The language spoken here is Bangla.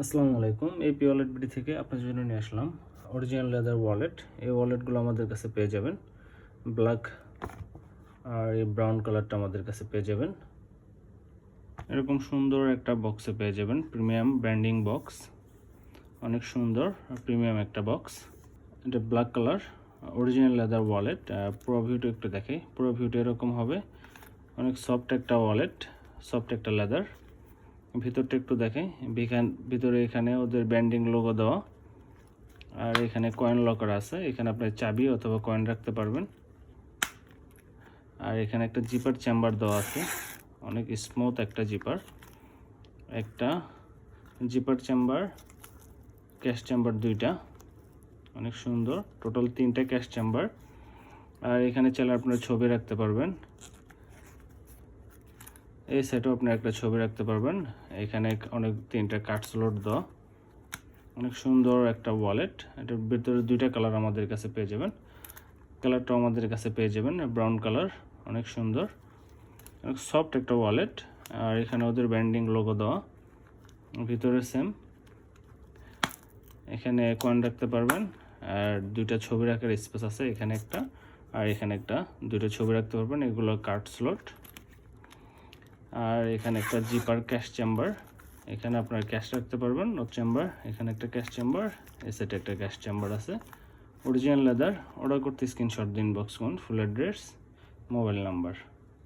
আসসালামু আলাইকুম এই পি ওয়ালেট বিডি থেকে আপনার জন্য নিয়ে আসলাম অরিজিনাল লেদার ওয়ালেট এই ওয়ালেটগুলো আমাদের কাছে পেয়ে যাবেন। ব্ল্যাক আর এই ব্রাউন কালারটা আমাদের কাছে পেয়ে যাবেন। এরকম সুন্দর একটা বক্সে পেয়ে যাবেন প্রিমিয়াম ব্র্যান্ডিং বক্স অনেক সুন্দর প্রিমিয়াম একটা বক্স এটা black colour original leather wallet পুরো ভিউটা একটু দেখে পুরো ভিউটা এরকম হবে। অনেক সফট একটা ওয়ালেট সফট একটা লেদার ভিতরটা একটু দেখে ভিখান- ভিতরে এখানে ওদের ব্যান্ডিং লোগো দেওয়া। আর এখানে কয়েন লকার আছে। এখানে আপনার চাবি অথবা কয়েন রাখতে পারবেন। আর এখানে একটা জিপার চেম্বার দেওয়া আছে। অনেক স্মুথ একটা জিপার একটা জিপার চেম্বার ক্যাশ চেম্বার দুইটা। অনেক সুন্দর। টোটাল তিনটা ক্যাশ চেম্বার আর এখানে চাইলে আপনার ছবি রাখতে পারবেন। এই সেটও আপনি একটা ছবি রাখতে পারবেন। এখানে অনেক তিনটা কার্ড স্লট দেওয়া। অনেক সুন্দর একটা ওয়ালেট এটার ভিতরে দুইটা কালার আমাদের কাছে পেয়ে যাবেন। কালারটাও আমাদের কাছে পেয়ে যাবেন ব্রাউন কালার অনেক সুন্দর। অনেক সফট একটা ওয়ালেট আর এখানে ওদের ব্যান্ডিং লোগো দেওয়া। ভিতরে সেম এখানে কয়েন রাখতে পারবেন। আর দুইটা ছবি রাখার স্পেস আছে, এখানে একটা। আর এখানে একটা। দুইটা ছবি রাখতে পারবেন, এগুলো কার্ড স্লট আর এখানে একটা জিপার ক্যাশ চেম্বার। এখানে আপনার ক্যাশ রাখতে পারবেন, নোট চেম্বার। এখানে একটা ক্যাশ চেম্বার এসেটে সেটে একটা ক্যাশ চেম্বার আছে। অরিজিনাল লেদার, অর্ডার করতে স্ক্রিনশট দিন বক্স কোন, ফুল অ্যাড্রেস, মোবাইল নাম্বার।